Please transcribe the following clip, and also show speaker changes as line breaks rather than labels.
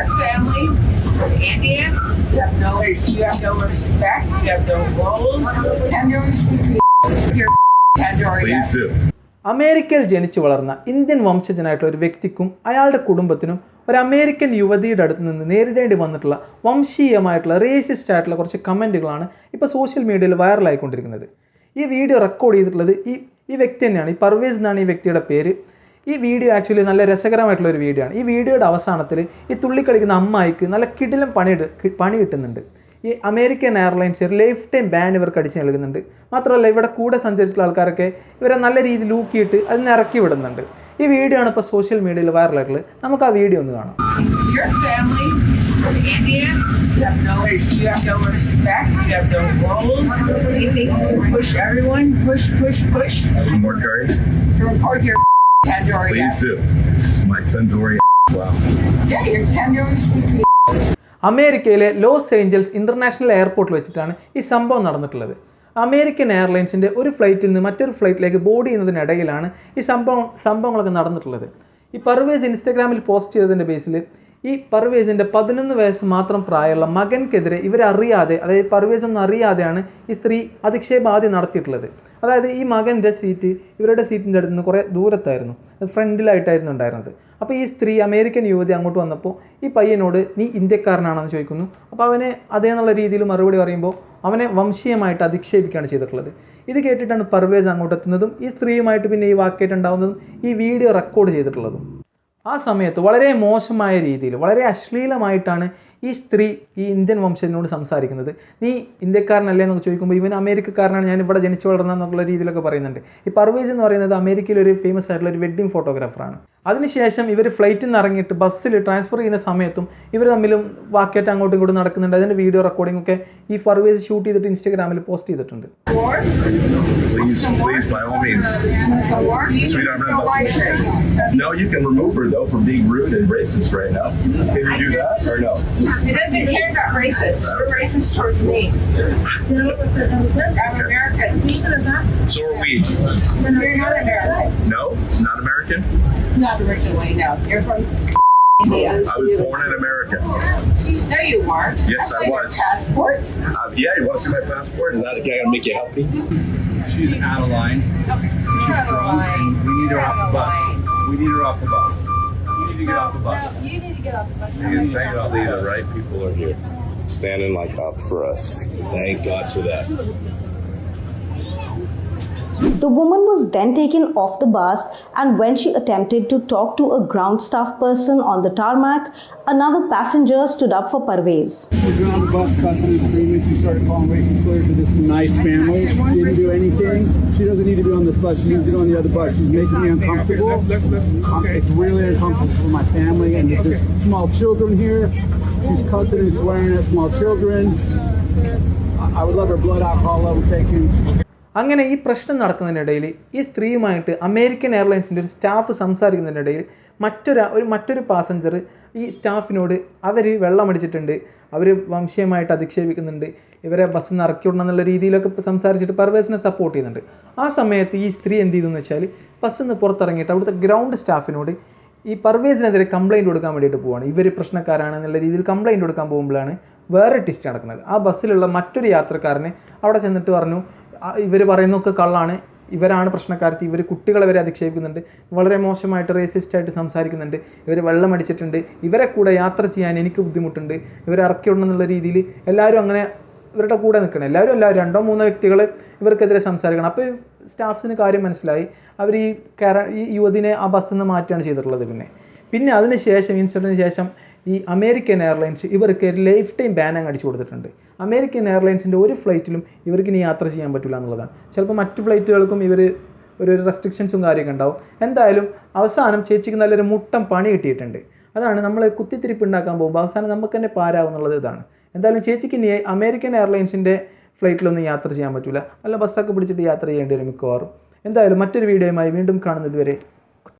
Your family India. You have no, you have no respect. You have no roles. Sweet Your tandoori
Please do.
അമേരിക്കയിൽ ജനിച്ചു വളർന്ന Indian വംശജനായിട്ടുള്ള ഒരു വ്യക്തിക്കും അയാളുടെ കുടുംബത്തിനും ഒരു അമേരിക്കൻ യുവതിയുടെ അടുത്ത് നിന്ന് നേരിടേണ്ടി വന്നിട്ടുള്ള വംശീയമായിട്ടുള്ള റേസിസ്റ്റ് ആയിട്ടുള്ള കുറച്ച് കമന്റുകളാണ് ഇപ്പോൾ സോഷ്യൽ മീഡിയയിൽ വൈറലായിക്കൊണ്ടിരിക്കുന്നത് ഈ വീഡിയോ റെക്കോർഡ് ചെയ്തിട്ടുള്ളത് ഈ ഈ വ്യക്തി തന്നെയാണ് ഈ പർവേസ് എന്നാണ് ഈ വ്യക്തിയുടെ പേര് ഈ വീഡിയോ ആക്ച്വലി നല്ല രസകരമായിട്ടുള്ള ഒരു വീഡിയോ ആണ്. ഈ വീഡിയോയുടെ അവസാനത്തിൽ ഈ തുള്ളി കളിക്കുന്ന അമ്മായിക്ക് നല്ല കിടിലം പണി പണി കിട്ടുന്നുണ്ട്. ഈ അമേരിക്കൻ എയർലൈൻസ് ഒരു ലൈഫ് ടൈം ബാൻ ഇവർക്ക് അടിച്ച് നൽകുന്നുണ്ട്. മാത്രമല്ല ഇവിടെ കൂടെ സഞ്ചരിച്ചിട്ടുള്ള ആൾക്കാരൊക്കെ ഇവരെ നല്ല രീതിയിൽ ലൂക്കിയിട്ട് അതിന് ഇറക്കി വിടുന്നുണ്ട്. ഈ വീഡിയോ ആണ് ഇപ്പോൾ സോഷ്യൽ മീഡിയയിൽ വൈറലായിട്ടുള്ളത് നമുക്ക് ആ വീഡിയോ ഒന്ന് കാണാം.
You have no, you have no respect. You have no rules. You think you can push everyone, push, push, push. To report your tandoori.
Please do. My tandoori. Wow.
Yeah, your tandoori sleepy.
അമേരിക്കയിലെ Los Angeles International എയർപോർട്ടിൽ വെച്ചിട്ടാണ് ഈ സംഭവം നടന്നിട്ടുള്ളത് American എയർലൈൻസിന്റെ ഒരു ഫ്ലൈറ്റിൽ നിന്ന് മറ്റൊരു ഫ്ലൈറ്റിലേക്ക് ബോർഡ് ചെയ്യുന്നതിനിടയിലാണ് ഈ സംഭവം സംഭവങ്ങളൊക്കെ നടന്നിട്ടുള്ളത് ഈ പർവേസ് ഇൻസ്റ്റാഗ്രാമിൽ പോസ്റ്റ് ചെയ്തതിന്റെ ബേസിൽ ഈ പർവേസിന്റെ പതിനൊന്ന് വയസ്സ് മാത്രം പ്രായമുള്ള മകൻക്കെതിരെ ഇവരറിയാതെ അതായത് പർവേസ് ഒന്നും അറിയാതെയാണ് ഈ സ്ത്രീ അധിക്ഷേപം ആദ്യം നടത്തിയിട്ടുള്ളത്. അതായത് ഈ മകന്റെ സീറ്റ് ഇവരുടെ സീറ്റിന്റെ അടുത്ത് നിന്ന് കുറേ ദൂരത്തായിരുന്നു. ഫ്രണ്ടിലായിട്ടായിരുന്നു ഉണ്ടായിരുന്നത്. അപ്പോൾ ഈ സ്ത്രീ അമേരിക്കൻ യുവതി അങ്ങോട്ട് വന്നപ്പോൾ ഈ പയ്യനോട് നീ ഇന്ത്യക്കാരനാണെന്ന് ചോദിക്കുന്നു. അപ്പോൾ അവനെ അതേന്നുള്ള രീതിയിൽ മറുപടി പറയുമ്പോൾ അവനെ വംശീയമായിട്ട് അധിക്ഷേപിക്കുകയാണ് ചെയ്തിട്ടുള്ളത്. ഇത് കേട്ടിട്ടാണ് പർവേസ് അങ്ങോട്ട് എത്തുന്നതും ഈ സ്ത്രീയുമായിട്ട് പിന്നെ ഈ വാക്കേറ്റുണ്ടാവുന്നതും ഈ വീഡിയോ റെക്കോർഡ് ചെയ്തിട്ടുള്ളതും. ആ സമയത്ത് വളരെ മോശമായ രീതിയിൽ വളരെ അശ്ലീലമായിട്ടാണ് ഈ സ്ത്രീ ഈ ഇന്ത്യൻ വംശജനോട് സംസാരിക്കുന്നത്. നീ ഇന്ത്യക്കാരനല്ലേ എന്നൊക്കെ ചോദിക്കുമ്പോൾ ഇവൻ അമേരിക്കക്കാരനാണ് ഞാൻ ഇവിടെ ജനിച്ചു വളർന്ന എന്നുള്ള രീതിയിലൊക്കെ പറയുന്നുണ്ട്. ഈ പർവേജ് എന്ന് പറയുന്നത് അമേരിക്കയിലൊരു ഫേമസ് ആയിട്ടുള്ള ഒരു വെഡ്ഡിംഗ് ഫോട്ടോഗ്രാഫറാണ് അതിനുശേഷം ഇവർ ഫ്ലൈറ്റിൽ നിന്ന് ഇറങ്ങിയിട്ട് ബസ്സിൽ ട്രാൻസ്ഫർ ചെയ്യുന്ന സമയത്തും ഇവർ തമ്മിലും വാക്കേറ്റ് അങ്ങോട്ടും ഇങ്ങോട്ടും നടക്കുന്നുണ്ട്. അതിന്റെ വീഡിയോ റെക്കോർഡിംഗ് ഒക്കെ ഈ പർവേസ് ഷൂട്ട് ചെയ്തിട്ട് ഇൻസ്റ്റാഗ്രാമിൽ പോസ്റ്റ് ചെയ്തിട്ടുണ്ട്.
Please, please, by all means.
Uh, War. You
Sweetheart,
don't.
No, you can remove her though from being rude and racist right now. Can you do that or no?
It doesn't care about racist. You're racist towards me. I'm American.
So are we.
You're not American.
No, not American.
Not originally, no. You're from India.
I was born in America.
No, you weren't.
Yes,
saw
I
your
was.
Passport.
Uh, yeah, you want to see my passport? Is that okay? I gotta make you happy.
She's out of line. She's drunk, and we need her off the bus. We need her off the bus. You need to get off the bus.
You need to get off the bus.
Thankfully, the right people are here, standing like up for us. Thank God for that.
The woman was then taken off the bus, and when she attempted to talk to a ground staff person on the tarmac, another passenger stood up for Parvez.
She got on the bus, cussing and screaming. She started calling racist slurs to this nice family. She didn't do anything. She doesn't need to be on this bus. She needs to go on the other bus. She's making me uncomfortable. Um, It's really uncomfortable for my family, and there's small children here. She's cussing and swearing at small children. I- I would love her blood alcohol level taken.
അങ്ങനെ ഈ പ്രശ്നം നടക്കുന്നതിനിടയിൽ ഈ സ്ത്രീയുമായിട്ട് American എയർലൈൻസിന്റെ ഒരു staff സംസാരിക്കുന്നതിനിടയിൽ മറ്റൊരു ഒരു മറ്റൊരു passenger ഈ സ്റ്റാഫിനോട് അവർ വെള്ളമടിച്ചിട്ടുണ്ട് അവർ വംശീയമായിട്ട് അധിക്ഷേപിക്കുന്നുണ്ട് ഇവരെ ബസ് നിന്ന് ഇറക്കി വിടണം എന്നുള്ള രീതിയിലൊക്കെ സംസാരിച്ചിട്ട് പർവേസിനെ സപ്പോർട്ട് ചെയ്യുന്നുണ്ട്. ആ സമയത്ത് ഈ സ്ത്രീ എന്ത് ചെയ്തു എന്ന് വെച്ചാൽ ബസ്സിൽ നിന്ന് പുറത്തിറങ്ങിയിട്ട് അവിടുത്തെ ഗ്രൗണ്ട് സ്റ്റാഫിനോട് ഈ പർവേസിനെതിരെ കംപ്ലയിന്റ് കൊടുക്കാൻ വേണ്ടിയിട്ട് പോവാണ്. ഇവർ പ്രശ്നക്കാരാണ് എന്നുള്ള രീതിയിൽ കംപ്ലയിന്റ് കൊടുക്കാൻ പോകുമ്പോഴാണ് വേറെ ടിസ്റ്റ് നടക്കുന്നത്. ആ ബസ്സിലുള്ള മറ്റൊരു യാത്രക്കാരനെ അവിടെ ചെന്നിട്ട് പറഞ്ഞു ഇവർ പറയുന്നതൊക്കെ കള്ളാണ്. ഇവരാണ് പ്രശ്നക്കാരത്തി. ഇവർ കുട്ടികളെ വരെ അധിക്ഷേപിക്കുന്നുണ്ട്. വളരെ മോശമായിട്ട് റേസിസ്റ്റ് ആയിട്ട് സംസാരിക്കുന്നുണ്ട്. ഇവർ വെള്ളം അടിച്ചിട്ടുണ്ട്. ഇവരെ കൂടെ യാത്ര ചെയ്യാൻ എനിക്ക് ബുദ്ധിമുട്ടുണ്ട്. ഇവരെ ഇറക്കി ഉണ്ടെന്നുള്ള രീതിയിൽ എല്ലാവരും അങ്ങനെ ഇവരുടെ കൂടെ നിൽക്കണം. എല്ലാവരും എല്ലാവരും രണ്ടോ മൂന്നോ വ്യക്തികൾ ഇവർക്കെതിരെ സംസാരിക്കണം. അപ്പോൾ സ്റ്റാഫ്സിന് കാര്യം മനസ്സിലായി. അവർ ഈ ഈ യുവതിനെ ആ ബസ്സിൽ നിന്ന് മാറ്റുകയാണ് ചെയ്തിട്ടുള്ളത് പിന്നെ. പിന്നെ അതിന് ശേഷം ഇൻസിഡന്റിന് ശേഷം ഈ അമേരിക്കൻ എയർലൈൻസ് ഇവർക്ക് ലൈഫ് ടൈം അങ്ങ് അടിച്ചു കൊടുത്തിട്ടുണ്ട്. അമേരിക്കൻ എയർലൈൻസിന്റെ ഒരു ഫ്ലൈറ്റിലും ഇവർക്ക് ഇനി യാത്ര ചെയ്യാൻ പറ്റില്ല എന്നുള്ളതാണ്. ചിലപ്പോൾ മറ്റു ഫ്ലൈറ്റുകൾക്കും ഇവർ ഒരു റെസ്ട്രിക്ഷൻസും കാര്യമൊക്കെ ഉണ്ടാവും. എന്തായാലും അവസാനം ചേച്ചിക്ക് നല്ലൊരു മുട്ടം പണി കിട്ടിയിട്ടുണ്ട്. അതാണ് നമ്മൾ കുത്തിത്തിരിപ്പ് ഉണ്ടാക്കാൻ പോകുമ്പോൾ അവസാനം നമുക്ക് തന്നെ പാരാവുന്നുള്ളത് ഇതാണ്. എന്തായാലും ചേച്ചിക്ക് ഇനി അമേരിക്കൻ എയർലൈൻസിന്റെ ഫ്ലൈറ്റിലൊന്നും യാത്ര ചെയ്യാൻ പറ്റില്ല നല്ല ബസ്സൊക്കെ പിടിച്ചിട്ട് യാത്ര ചെയ്യേണ്ടി വരും മിക്കവാറും. എന്തായാലും മറ്റൊരു വീഡിയോയുമായി വീണ്ടും കാണുന്നത് വരെ